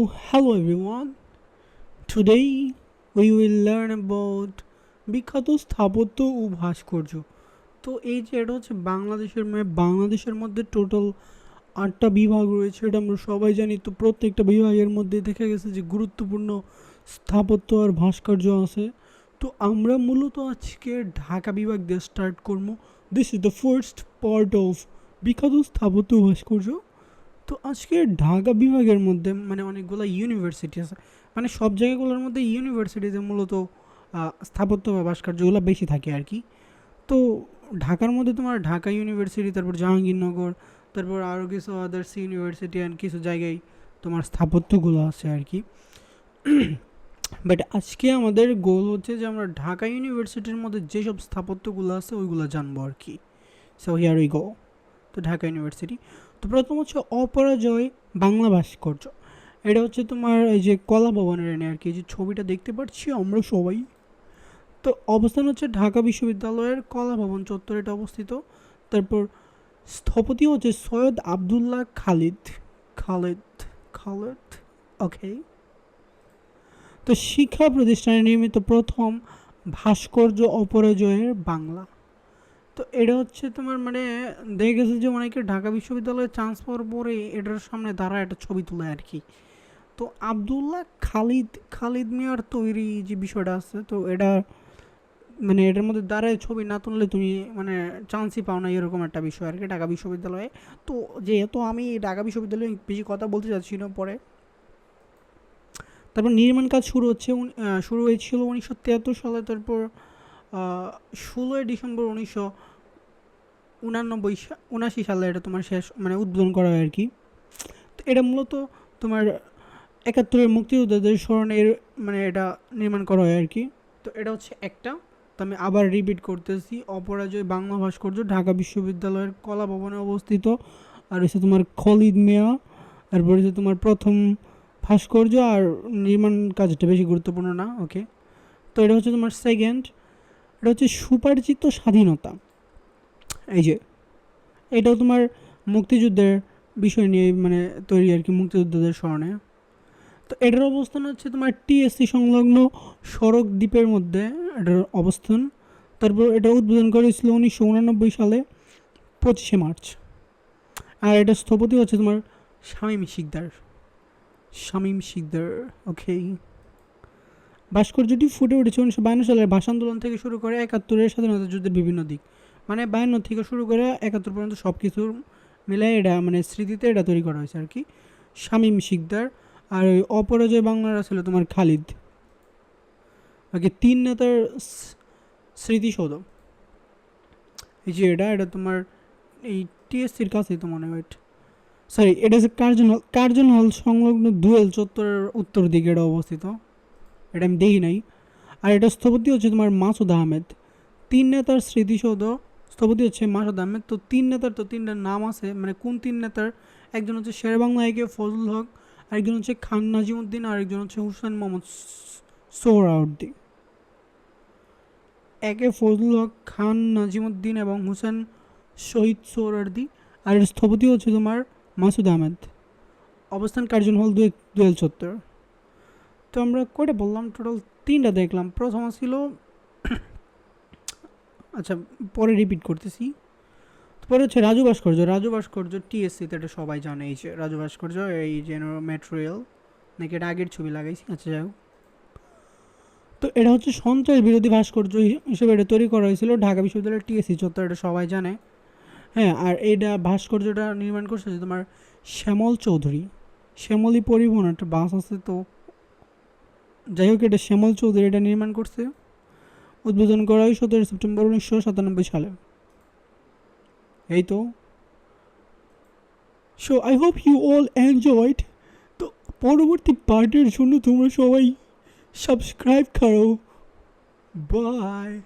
Hello, everyone. Today, we will learn about বিখ্যাত স্থাপত্য ও ভাস্কর্য। তো এই যে এটা হচ্ছে বাংলাদেশের মানে বাংলাদেশের মধ্যে টোটাল আটটা বিভাগ রয়েছে, এটা আমরা সবাই জানি। তো প্রত্যেকটা বিভাগের মধ্যে দেখা গেছে যে গুরুত্বপূর্ণ স্থাপত্য আর ভাস্কর্য আছে। তো আমরা মূলত আজকে ঢাকা বিভাগ দিয়ে স্টার্ট করব। This is the first part of বিখ্যাত স্থাপত্য ভাস্কর্য। তো আজকে ঢাকা বিভাগের মধ্যে মানে অনেকগুলো ইউনিভার্সিটি আছে। মানে সব জায়গাগুলোর মধ্যে ইউনিভার্সিটিতে মূলত স্থাপত্য বা ভাস্কর্যগুলো বেশি থাকে আর কি। তো ঢাকার মধ্যে তোমার ঢাকা ইউনিভার্সিটি তারপর জাহাঙ্গীরনগর, তারপর আরও কিছু আদার্স ইউনিভার্সিটি অ্যান্ড কিছু জায়গায় তোমার স্থাপত্যগুলো আছে আর কি। বাট আজকে আমাদের গোল হচ্ছে যে আমরা ঢাকা ইউনিভার্সিটির মধ্যে যেসব স্থাপত্যগুলো আছে, ওইগুলো জানব আর কি। সো হিয়ার উই গো তো ঢাকা ইউনিভার্সিটি প্রথম হচ্ছে অপরাজয় বাংলা ভাস্কর্য। এটা হচ্ছে তোমার এই যে কলা ভবনের এনে আর কি যে ছবিটা দেখতে পাচ্ছি আমরা সবাই। তো অবস্থান হচ্ছে ঢাকা বিশ্ববিদ্যালয়ের কলা ভবন চত্বরে এটা অবস্থিত। তারপর স্থপতি হচ্ছে সৈয়দ আবদুল্লাহ খালিদ। খালেদ খালেদ ওকে তো শিক্ষা প্রতিষ্ঠানে নির্মিত প্রথম ভাস্কর্য অপরাজয়ের বাংলা। তো এটা হচ্ছে তোমার মানে দেখে গেছে যে অনেকে ঢাকা বিশ্ববিদ্যালয়ে চান্স পাওয়ার পরে এটার সামনে দাঁড়া একটা ছবি তোলে আর কি। তো আবদুল্লাহ খালিদ খালিদ মিয়ার তৈরি যে বিষয়টা আছে, তো এটা মানে এটার মধ্যে দাঁড়ায় ছবি না তুললে তুমি মানে চান্সই পাও না এরকম একটা বিষয় আর কি ঢাকা বিশ্ববিদ্যালয়ে। তো যেহেতু আমি ঢাকা বিশ্ববিদ্যালয়ে বেশি কথা বলতে চাচ্ছি না পরে। তারপর নির্মাণ কাজ শুরু হচ্ছে শুরু হয়েছিল উনিশশো তিয়াত্তর সালে, তারপর ষোলোই ডিসেম্বর উনিশশো উনানব্বই উনাশি সালে এটা তোমার শেষ মানে উদ্বোধন করা হয় আর কি। তো এটা মূলত তোমার একাত্তরের মুক্তিযোদ্ধাদের স্মরণের মানে এটা নির্মাণ করা হয় আর কি। তো এটা হচ্ছে একটা। তো আমি আবার রিপিট করতেছি। অপরাজয় বাংলা ভাস্কর্য ঢাকা বিশ্ববিদ্যালয়ের কলা ভবনে অবস্থিত। আর হচ্ছে তোমার খলিদ মিয়া, তারপর হচ্ছে তোমার প্রথম ভাস্কর্য। আর নির্মাণ কাজটা বেশি গুরুত্বপূর্ণ না ওকে তো এটা হচ্ছে তোমার সেকেন্ড এটা হচ্ছে সুপরিচিত স্বাধীনতা। এই যে, এটাও তোমার মুক্তিযুদ্ধের বিষয় নিয়ে মানে তৈরি আর কি মুক্তিযোদ্ধাদের স্মরণে। তো এটার অবস্থান হচ্ছে তোমার টিএসসি সংলগ্ন সড়ক দ্বীপের মধ্যে এটার অবস্থান। তারপর এটা উদ্বোধন করেছিল উনিশশো উনানব্বই সালে, পঁচিশে মার্চ। আর এটা স্থপতি হচ্ছে তোমার শামীম শিকদার। শামীম শিকদার ওকে ভাস্কর্যটি ফুটে উঠেছে উনিশশো বায়ান্ন সালের ভাষা আন্দোলন থেকে শুরু করে একাত্তরের স্বাধীনতা যুদ্ধের বিভিন্ন দিক। মানে বায়ান্ন থেকে শুরু করে একাত্তর পর্যন্ত সব কিছুর মিলে এটা মানে স্মৃতিতে এটা তৈরি করা হয়েছে আর কি। শামীম শিকদার আর ওই অপরাজয় বাংলার ছিল তোমার খালিদ। ওকে তিন নেতার স্মৃতিসৌধ। এই যে এটা এটা তোমার এই টিএসসির কাছেই তো মনে হয় সরি এটা হচ্ছে কার্জন হল কার্জন হল সংলগ্ন দুয়েল চত্বরের উত্তর দিকে এটা অবস্থিত। এটা আমি দেখি নাই। আর এটা স্থপতি হচ্ছে তোমার মাসুদ আহমেদ। তিন নেতার স্মৃতিসৌধ স্থপতি হচ্ছে মাসুদ আহমেদ। তো তিন নেতার তো তিনটা নাম আছে। মানে কোন তিন নেতার? একজন হচ্ছে শেরবাংলা একে ফজল হক, আরেকজন হচ্ছে খান নাজিমুদ্দিন আর একজন হচ্ছে হুসেন মোহাম্মদ সোহরাউদ্দিন একে ফজল হক, খান নাজিমুদ্দিন এবং হুসেন শহীদ সোহরার্দি আর এর স্থপতি হচ্ছে তোমার মাসুদ আহমেদ। অবস্থান কার্জন হল দুই দুয়েল চত্বর তো আমরা কয়টা বললাম? টোটাল তিনটা দেখলাম। প্রথম ছিল আচ্ছা পরে রিপিট করতেছি। পরে হচ্ছে রাজু ভাস্কর্য। রাজু ভাস্কর্য টিএসসিতে এটা সবাই জানে। এই যে রাজু ভাস্কর্য, এই যে ম্যাটেরিয়াল নাকি এটা আগের ছবি লাগাইছি? আচ্ছা যাই। তো এটা হচ্ছে সন্ত্রাস বিরোধী ভাস্কর্য হিসেবে এটা তৈরি করা হয়েছিল। ঢাকা বিশ্ববিদ্যালয়ের টিএসসি চত্বর, এটা সবাই জানে। হ্যাঁ আর এটা ভাস্কর্যটা নির্মাণ করছে যে তোমার শ্যামল চৌধুরী। শ্যামলী পরিবহন, একটা বাস আছে তো যাই হোক, এটা শ্যামল চৌধুরী এটা নির্মাণ করছে। উদ্বোধন করা হয় সতেরো সেপ্টেম্বর উনিশশো সাতানব্বই সালে। এই তো। So I hope you all enjoyed তো পরবর্তী পার্টের জন্য তোমরা সবাই সাবস্ক্রাইব করো। বাই